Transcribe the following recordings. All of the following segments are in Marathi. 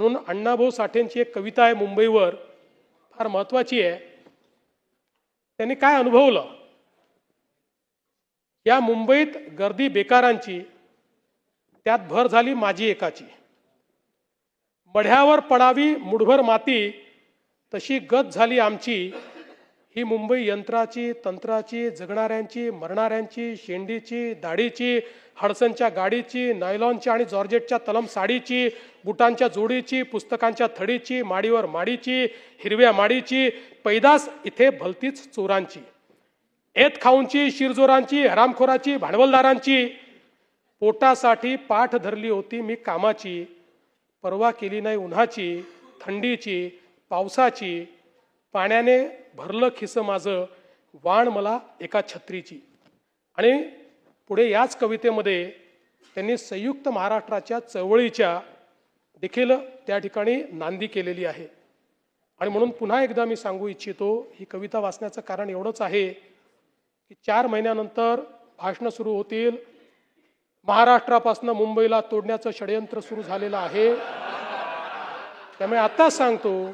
म्हणून अण्णाभाऊ साठेंची एक कविता आहे मुंबईवर फार महत्वाची आहे. त्यांनी काय अनुभवलं? या मुंबईत गर्दी बेकारांची त्यात भर झाली माझी एकाची. मढ्यावर पडावी मुठभर माती तशी गत झाली आमची ही मुंबई यंत्राची तंत्राची जगणाऱ्यांची मरणाऱ्यांची शेंडीची दाढीची हडसनच्या गाडीची नायलॉनच्या आणि जॉर्जेटच्या तलम साडीची बुटांच्या जोडीची पुस्तकांच्या थडीची माडीवर माडीची हिरव्या माडीची पैदास इथे भलतीच चोरांची. एत खाऊंची शिरजोरांची हरामखोराची भांडवलदारांची. पोटासाठी पाठ धरली होती मी कामाची परवा केली नाही उन्हाची थंडीची पावसाची. पाण्याने भरलं खिसं माझं वाण मला एका छत्रीची. आणि पुढे याच कवितेमध्ये त्यांनी संयुक्त महाराष्ट्राच्या चळवळीच्या देखील त्या ठिकाणी नांदी केलेली आहे. आणि म्हणून पुन्हा एकदा मी सांगू इच्छितो ही कविता वाचण्याचं कारण एवढंच आहे की चार महिन्यानंतर भाषणं सुरू होतील. महाराष्ट्रापासून मुंबईला तोडण्याचं षडयंत्र सुरू झालेलं आहे. त्यामुळे आता सांगतो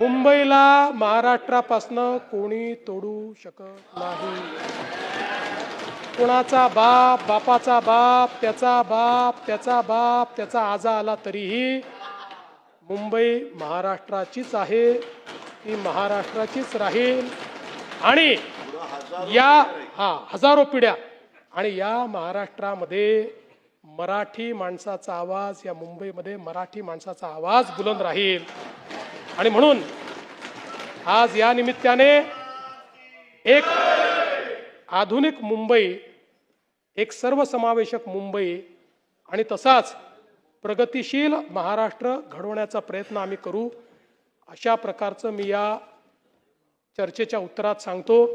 मुंबईला महाराष्ट्रापासनं कोणी तोडू शकत नाही. कोणाचा बाप बापाचा बाप त्याचा बाप त्याचा बाप त्याचा आजा आला तरीही मुंबई महाराष्ट्राचीच आहे ती महाराष्ट्राचीच राहील. आणि या हा हजारो पिढ्या आणि या महाराष्ट्रामध्ये मराठी माणसाचा आवाज या मुंबईमध्ये मराठी माणसाचा आवाज बुलंद राहील. आणि म्हणून आज या निमित्ताने एक आधुनिक मुंबई एक सर्वसमावेशक मुंबई आणि तसाच प्रगतिशील महाराष्ट्र घडवण्याचा प्रयत्न आम्ही करू अशा प्रकारचं मी या चर्चेच्या उत्तरात सांगतो.